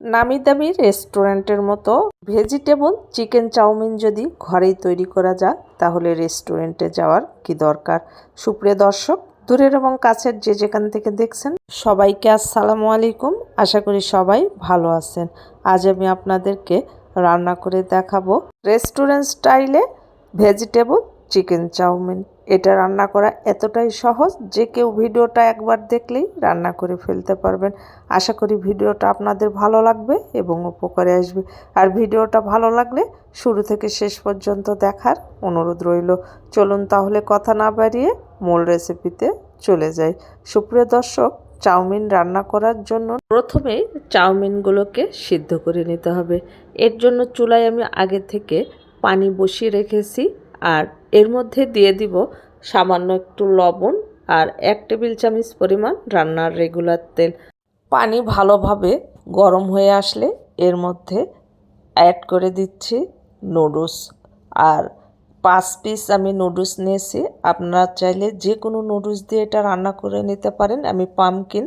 নামি দামি রেস্টুরেন্টের মতো ভেজিটেবল চিকেন চাউমিন যদি ঘরেই তৈরি করা যায়, তাহলে রেস্টুরেন্টে যাওয়ার কি দরকার? সুপ্রিয় দর্শক, দূরের এবং কাছের যে যেখান থেকে দেখছেন, সবাইকে আসসালামু আলাইকুম। আশা করি সবাই ভালো আছেন। আজ আমি আপনাদেরকে রান্না করে দেখাবো রেস্টুরেন্ট স্টাইলে ভেজিটেবল চিকেন চাউমিন। এটা রান্না করা এতটাই সহজ যে কেউ ভিডিওটা একবার দেখলেই রান্না করে ফেলতে পারবেন। আশা করি ভিডিওটা আপনাদের ভালো লাগবে এবং উপকারে আসবে। আর ভিডিওটা ভালো লাগলে শুরু থেকে শেষ পর্যন্ত দেখার অনুরোধ রইল। চলুন তাহলে কথা না বাড়িয়ে মূল রেসিপিতে চলে যাই। সুপ্রিয় দর্শক, চাউমিন রান্না করার জন্য প্রথমেই চাউমিনগুলোকে সিদ্ধ করে নিতে হবে। এর জন্য চুলায় আমি আগে থেকে পানি বসিয়ে রেখেছি। আর এর মধ্যে দিয়ে দিব সামান্য একটু লবণ আর এক টেবিল চামচ পরিমাণ রান্নার রেগুলার তেল। পানি ভালোভাবে গরম হয়ে আসলে এর মধ্যে অ্যাড করে দিচ্ছি নুডলস আর পাঁচ পিস আমি নুডলস নিয়েছি। আপনারা চাইলে যে কোনো নুডলস দিয়ে এটা রান্না করে নিতে পারেন। আমি পামকিন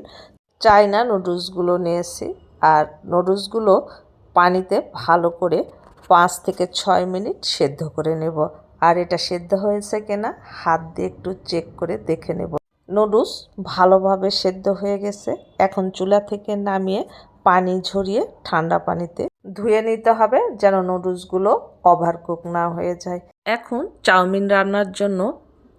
চাইনা নুডলসগুলো নিয়েছি। আর নুডলসগুলো পানিতে ভালো করে পাঁচ থেকে ছয় মিনিট সেদ্ধ করে নেব। আর এটা সেদ্ধ হয়েছে কিনা হাত দিয়ে একটু চেক করে দেখে নেব। নুডলস ভালোভাবে সেদ্ধ হয়ে গেছে। এখন চুলা থেকে নামিয়ে পানি ঝরিয়ে ঠান্ডা পানিতে ধুয়ে নিতে হবে যেন নুডলসগুলো ওভারকুক না হয়ে যায়। এখন চাউমিন রান্নার জন্য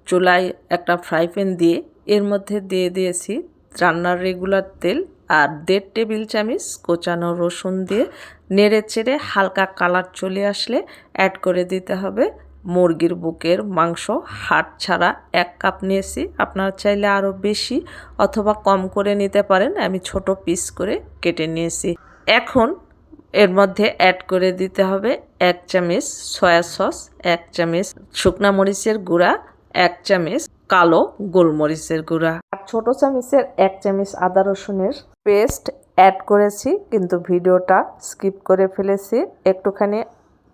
চুলায় একটা ফ্রাই প্যান দিয়ে এর মধ্যে দিয়ে দিয়েছি রান্নার রেগুলার তেল আর দেড় টেবিল চামচ কোচানো রসুন দিয়ে নেড়ে চেড়ে হালকা কালার চলে আসলে অ্যাড করে দিতে হবে। মুরগির বুকের মাংস হাট ছাড়া এক কাপ নিয়েছি। আপনারা চাইলে আরও বেশি অথবা কম করে নিতে পারেন। আমি ছোট পিস করে কেটে নিয়েছি। এখন এর মধ্যে অ্যাড করে দিতে হবে এক চামচ সয়া সস এক চামচ শুকনা মরিচের গুঁড়া, এক চামচ কালো গোলমরিচের গুঁড়া। আর ছোট চামচের এক চামচ আদা রসুনের পেস্ট অ্যাড করেছি, কিন্তু ভিডিওটা স্কিপ করে ফেলেছি। একটুখানি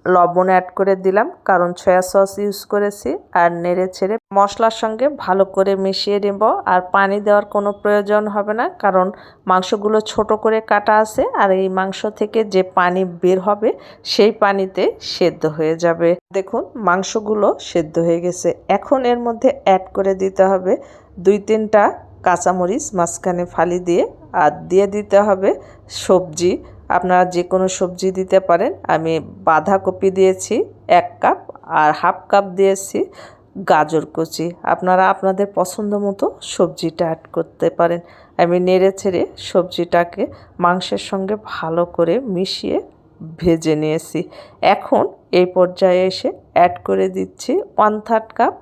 লবণ অ্যাড করে দিলাম, কারণ সয়া সস ইউজ করেছি, আর নেড়ে ছেড়ে মশলার সঙ্গে ভালো করে মিশিয়ে নেব, আর পানি দেওয়ার কোনো প্রয়োজন হবে না, কারণ মাংসগুলো ছোট করে কাটা আছে, আর এই মাংস থেকে যে পানি বের হবে, সেই পানিতে সেদ্ধ হয়ে যাবে। দেখুন, মাংসগুলো সেদ্ধ হয়ে গেছে। এখন এর মধ্যে অ্যাড করে দিতে হবে দুই তিনটা কাঁচামরিচ মাঝখানে ফালি দিয়ে, আর দিয়ে দিতে হবে সবজি আপনারা যে কোনো সবজি দিতে পারেন। আমি বাঁধাকপি দিয়েছি এক কাপ আর হাফ কাপ দিয়েছি গাজর কুচি। আপনারা আপনাদের পছন্দ মতো সবজিটা অ্যাড করতে পারেন। আমি নেড়ে ছেড়ে সবজিটাকে মাংসের সঙ্গে ভালো করে মিশিয়ে ভেজে নিয়েছি। এখন এই পর্যায়ে এসে অ্যাড করে দিচ্ছি ওয়ান থার্ড কাপ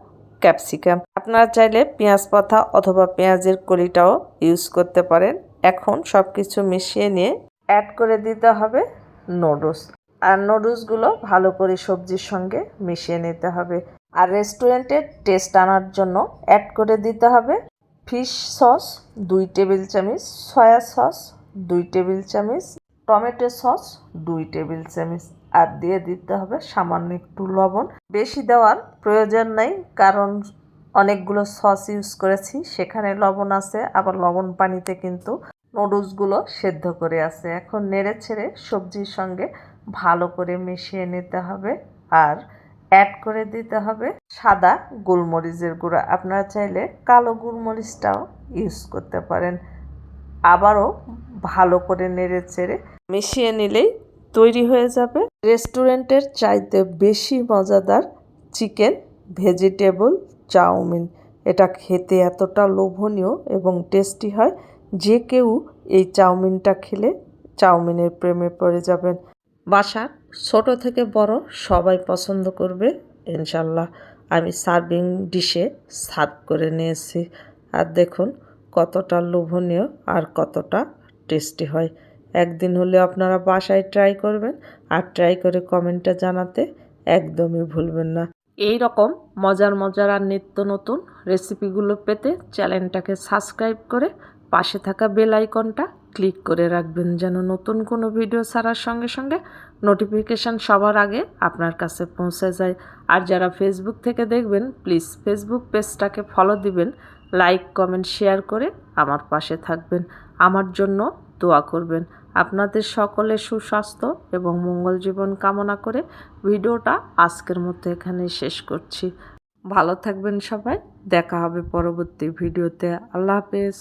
ক্যাপসিকাম আপনারা চাইলে পেঁয়াজ পাতা অথবা পেঁয়াজের কলিটাও ইউজ করতে পারেন। এখন সব কিছু মিশিয়ে নিয়ে অ্যাড করে দিতে হবে নুডলস আর নুডলসগুলো ভালো করে সবজির সঙ্গে মিশিয়ে নিতে হবে। আর রেস্টুরেন্টের টেস্ট আনার জন্য অ্যাড করে দিতে হবে ফিশ সস দুই টেবিল চামচ সয়া সস দুই টেবিল চামচ টমেটো সস দুই টেবিল চামচ। আর দিয়ে দিতে হবে সামান্য একটু লবণ। বেশি দেওয়ার প্রয়োজন নেই, কারণ অনেকগুলো সস ইউজ করেছি, সেখানে লবণ আছে, আবার লবণ পানিতে কিন্তু নুডলসগুলো সেদ্ধ করে আছে। এখন নেড়ে ছেড়ে সবজির সঙ্গে ভালো করে মিশিয়ে নিতে হবে আর অ্যাড করে দিতে হবে সাদা গোলমরিচের গুঁড়া। আপনারা চাইলে কালো গোলমরিচটাও ইউজ করতে পারেন। আবারও ভালো করে নেড়ে চেড়ে মিশিয়ে নিলেই তৈরি হয়ে যাবে। রেস্টুরেন্টের চাইতে বেশি মজাদার চিকেন ভেজিটেবল চাউমিন। এটা খেতে এতটা লোভনীয় এবং টেস্টি হয় যে কেউ এই চাউমিনটা খেলে চাউমিনের প্রেমে পড়ে যাবেন। বাসার ছোট থেকে বড় সবাই পছন্দ করবে, ইনশাল্লাহ। আমি সার্ভিং ডিশে সার্ভ করে নিয়েছি। আর দেখুন কতটা লোভনীয় আর কতটা টেস্টি হয়। একদিন হলে আপনারা বাসায় ট্রাই করবেন আর ট্রাই করে কমেন্টটা জানাতে একদমই ভুলবেন না। এই রকম মজার মজার আর নিত্য নতুন রেসিপিগুলো পেতে চ্যানেলটাকে সাবস্ক্রাইব করে পাশে থাকা বেল আইকনটা ক্লিক করে রাখবেন যেন নতুন কোনো ভিডিও ছাড়ার সঙ্গে সঙ্গে নোটিফিকেশান সবার আগে আপনার কাছে পৌঁছে যায়। আর যারা ফেসবুক থেকে দেখবেন প্লিজ ফেসবুক পেজটাকে ফলো দিবেন লাইক কমেন্ট শেয়ার করে আমার পাশে থাকবেন। আমার জন্য দোয়া করবেন। আপনাদের সকলের সুস্বাস্থ্য এবং মঙ্গল জীবন কামনা করে ভিডিওটা আজকের মতো এখানে শেষ করছি। ভালো থাকবেন সবাই। দেখা হবে পরবর্তী ভিডিওতে। আল্লাহ হাফেজ।